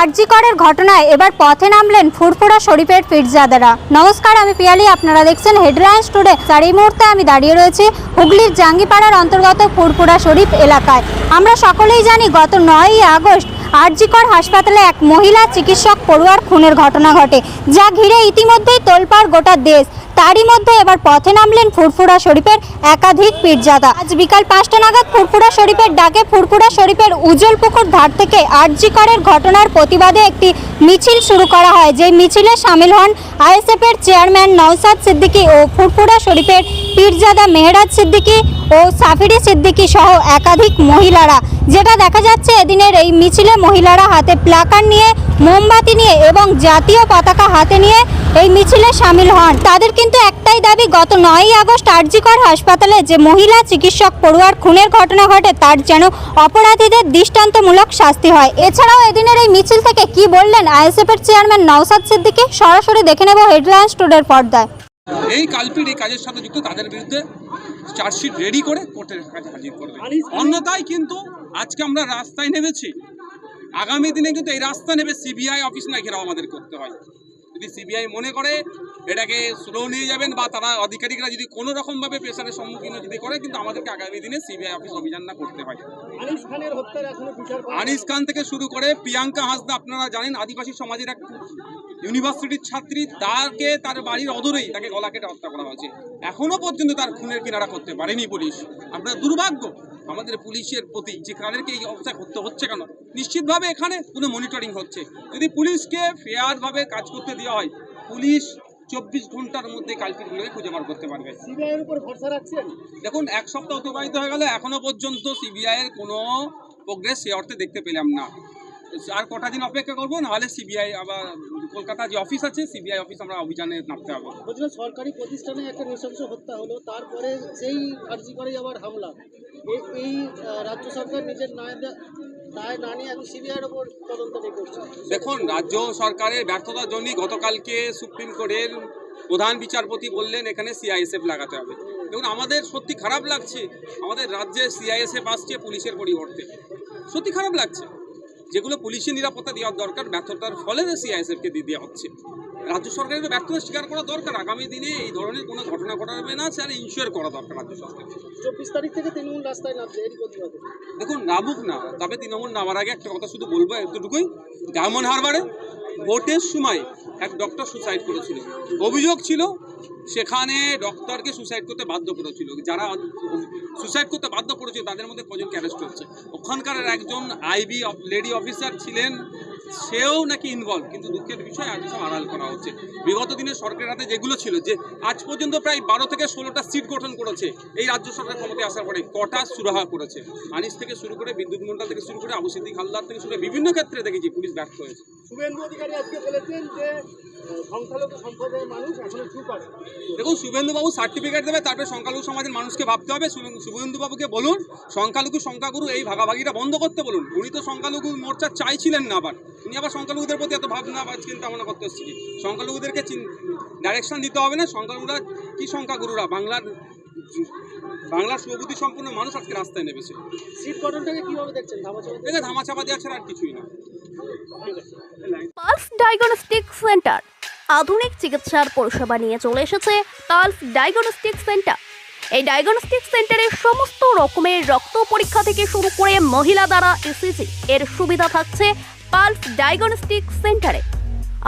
আরজিকরের ঘটনায় এবার পথে নামলেন ফুরফুরা শরীফের পীরজাদারা। নমস্কার, আমি পিয়ালি, আপনারা দেখছেন হেডলাইন্স টুডে আর এই মুহূর্তে আমি দাঁড়িয়ে রয়েছি হুগলির জাঙ্গিপাড়ার অন্তর্গত ফুরফুরা শরীফ এলাকায়। আমরা সকলেই জানি গত নয়ই আগস্ট আরজিকর হাসপাতালে এক মহিলা চিকিৎসক পড়ুয়ার খুনের ঘটনা ঘটে, যা ঘিরে ইতিমধ্যেই তোলপাড় গোটা দেশ। তারই মধ্যে এবার পথে নামলেন ফুরফুরা শরীফের একাধিক পীরজাদা। আজ বিকাল পাঁচটা নাগাদ ফুরফুরা শরীফের ডাকে ফুরফুরা শরীফের উজ্জ্বল পুকুর ধার থেকে আরজিকরের ঘটনার প্রতিবাদে একটি মিছিল শুরু করা হয়। যে মিছিলে সামিল হন আইএসএফের চেয়ারম্যান নওসাদ সিদ্দিকী ও ফুরফুরা শরীফের পীরজাদা মেহরাজ সিদ্দিকী ও সাফিরি সিদ্দিকী সহ একাধিক মহিলারা। যেটা দেখা যাচ্ছে এদিনের এই মিছিলে মহিলারা হাতে প্লাকার নিয়ে মোমবাতি নিয়ে এবং জাতীয় পতাকা হাতে নিয়ে এই মিছিলে সামিল হন। তাদের কিন্তু একটাই দাবি গত নয়ই আগস্ট আরজিকর হাসপাতালে যে মহিলা চিকিৎসক পড়ুয়ার খুনের ঘটনা ঘটে তার যেন অপরাধীদের দৃষ্টান্তমূলক শাস্তি হয়। এছাড়াও এদিনের এই মিছিল থেকে কি বললেন আইএসএফ এর চেয়ারম্যান নওসাদ সিদ্দিকী সরাসরি দেখে নেব হেডলাইন্স টুডের পর্দায়। এই কালপিট এই কাজের সাথে যুক্ত তাদের বিরুদ্ধে চার্জশিট রেডি করে কোর্টের কাছে হাজির করবে অন্যথায় কিন্তু আজকে আমরা রাস্তায় নেমেছি। আগামী দিনে কিন্তু এই রাস্তা নেবে সিবিআই অফিস না ঘেরাও আমাদের করতে হয়। যদি সিবিআই মনে করে এটাকে স্লো নিয়ে যাবেন বা তারা আধিকারিকরা যদি কোনো রকমভাবে প্রেশারের সম্মুখীন যদি করে কিন্তু আমাদেরকে আগামী দিনে সিবিআই অফিস অভিযান না করতে হয়। আনিস খান থেকে শুরু করে প্রিয়াঙ্কা হাসদা আপনারা জানেন আদিবাসী সমাজের এক ইউনিভার্সিটির ছাত্রী তাকে তার বাড়ির অদূরেই তাকে গলা কেটে হত্যা করা হয়েছে। এখনও পর্যন্ত তার খুনের কিনারা করতে পারেনি পুলিশ। আমরা দুর্ভাগ্য। আমাদের পুলিশের প্রতি যে কাদেরকে এই অবস্থা করতে হচ্ছে কেন? নিশ্চিতভাবে এখানে কোনো মনিটরিং হচ্ছে। যদি পুলিশকে ফেয়ারভাবে কাজ করতে দেওয়া হয় পুলিশ চব্বিশ ঘণ্টার মধ্যে কালপিটগুলোকে খুঁজে বার করতে পারবে। সিবিআইয়ের এর উপর ভরসা রাখছেন? দেখুন এক সপ্তাহ অতিবাহিত হয়ে গেল এখনও পর্যন্ত সিবিআইয়ের এর কোনো প্রোগ্রেস সে অর্থে দেখতে পেলাম না। আর কটা দিন অপেক্ষা করব নাহলে সিবিআই আবার কলকাতা যে অফিস আছে সিবিআই অফিস আমরা অভিযানে নামতে হবে। সরকারি প্রতিষ্ঠানে একটা নৃশংস হত্যা হলো তারপরে সেই আর্জি করেই আবার হামলা। এই- রাজ্য সরকার নিজের নিয়ে দেখুন রাজ্য সরকারের ব্যর্থতার জন্যই গতকালকে সুপ্রিম কোর্টের প্রধান বিচারপতি বললেন এখানে সিআইএসএফ লাগাতে হবে। দেখুন আমাদের সত্যি খারাপ লাগছে আমাদের রাজ্যে সিআইএসএফ আসছে পুলিশের পরিবর্তে। সত্যি খারাপ লাগছে। যেগুলো পুলিশের নিরাপত্তা দেওয়ার দরকার ব্যর্থতার ফলে সিআইএসএফকে দিয়ে দেওয়া হচ্ছে? রাজ্য সরকারের ব্যর্থতা স্বীকার করা দরকার আগামী দিনে এই ধরনের কোনো ঘটনা ঘটাবে না স্যার ইনশিওর করা দরকার রাজ্য সরকার চব্বিশ তারিখ থেকে তৃণমূল রাস্তায় নামছে দেখুন নামুক না তবে তৃণমূল নামার আগে একটা কথা শুধু বলব এতটুকুই। ডায়মন্ড হারবারে ভোটের সময় এক ডক্টর সুসাইড করেছিল। অভিযোগ ছিল সেখানে ডক্টরকে সুসাইড করতে বাধ্য করেছিল। যারা সুসাইড করতে বাধ্য করেছিল তাদের মধ্যে কজনকে অ্যারেস্ট হচ্ছে ওখানকার একজন আইবি লেডি অফিসার ছিলেন সেও নাকি ইনভলভ কিন্তু দুঃখের বিষয় আজ সব আড়াল করা হচ্ছে। বিগত দিনে সরকারের হাতে যেগুলো ছিল যে আজ পর্যন্ত প্রায় বারো থেকে ষোলোটা সিট গঠন করেছে এই রাজ্য সরকার ক্ষমতায় আসার পরে কটা সুরাহা করেছে। আনিস থেকে শুরু করে বিদ্যুৎ মন্ডল থেকে শুরু করে আবু সিদ্দিক হালদার থেকে শুরু করে বিভিন্ন ক্ষেত্রে দেখেছি পুলিশ ব্যর্থ হয়েছে। শুভেন্দু অধিকারী আজকে বলেছেন যে সংখ্যালঘু সম্প্রদায়ের মানুষ এখনও চুপ আছে। দেখুন শুভেন্দুবাবু সার্টিফিকেট দেবে তারপরে সংখ্যালঘু সমাজের মানুষকে ভাবতে হবে। শুভেন্দুবাবুকে বলুন সংখ্যালঘু সংখ্যাগুরু এই ভাগাভাগিটা বন্ধ করতে বলুন। উনি তো সংখ্যালঘু মোর্চা চাইছিলেন না আবার। উনি আবার সংখ্যালঘুদের প্রতি এত ভাবনা বা চিন্তা ভাবনা করতে এসেছি সংখ্যালঘুদেরকে ডাইরেকশন দিতে হবে না। সংখ্যালঘুরা কি সংখ্যাগুরুরা বাংলার বাংলার সুবুদ্ধি সম্পূর্ণ মানুষ আজকে রাস্তায় নেমেছে। সিট গঠনটাকে কীভাবে দেখছেন? ধামাচাপা দেখে ধামাচাপা দেওয়া ছাড়া আর কিছুই না। Pulse diagnostic centre. আধুনিক চিকিৎসার পরিষেবা নিয়ে চলে এসেছে পালস ডায়াগনস্টিক সেন্টার। এই ডায়াগনস্টিক সেন্টারে সমস্ত রকমের রক্ত পরীক্ষা থেকে শুরু করে মহিলা দ্বারা ইসিজি এর সুবিধা থাকছে পালস ডায়াগনস্টিক সেন্টারে।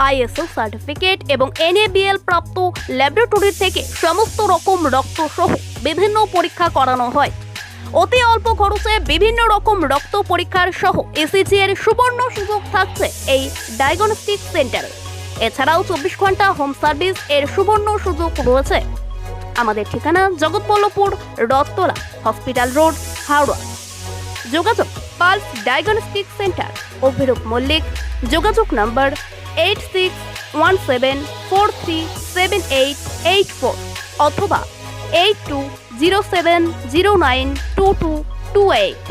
আইএসও সার্টিফিকেট এবং এনএবিএল প্রাপ্ত ল্যাবরেটরি থেকে সমস্ত রকম রক্ত সহ বিভিন্ন পরীক্ষা করানো হয়। অতি অল্প খরচে বিভিন্ন রকম রক্ত পরীক্ষার সহ এসিজি এর সুবর্ণ সুযোগ থাকছে এই ডায়াগনস্টিক সেন্টারে। এছাড়াও চব্বিশ ঘণ্টা হোম সার্ভিস এর সুবর্ণ সুযোগ রয়েছে। আমাদের ঠিকানা জগৎবল্লভপুর, রথতলা, হসপিটাল রোড, হাওড়া। যোগাযোগ pulse diagnostic centre. Abhirup Mallick, যোগাযোগ নম্বর eight six one seven four three seven eight eight four অথবা eight two zero seven zero nine two two two eight.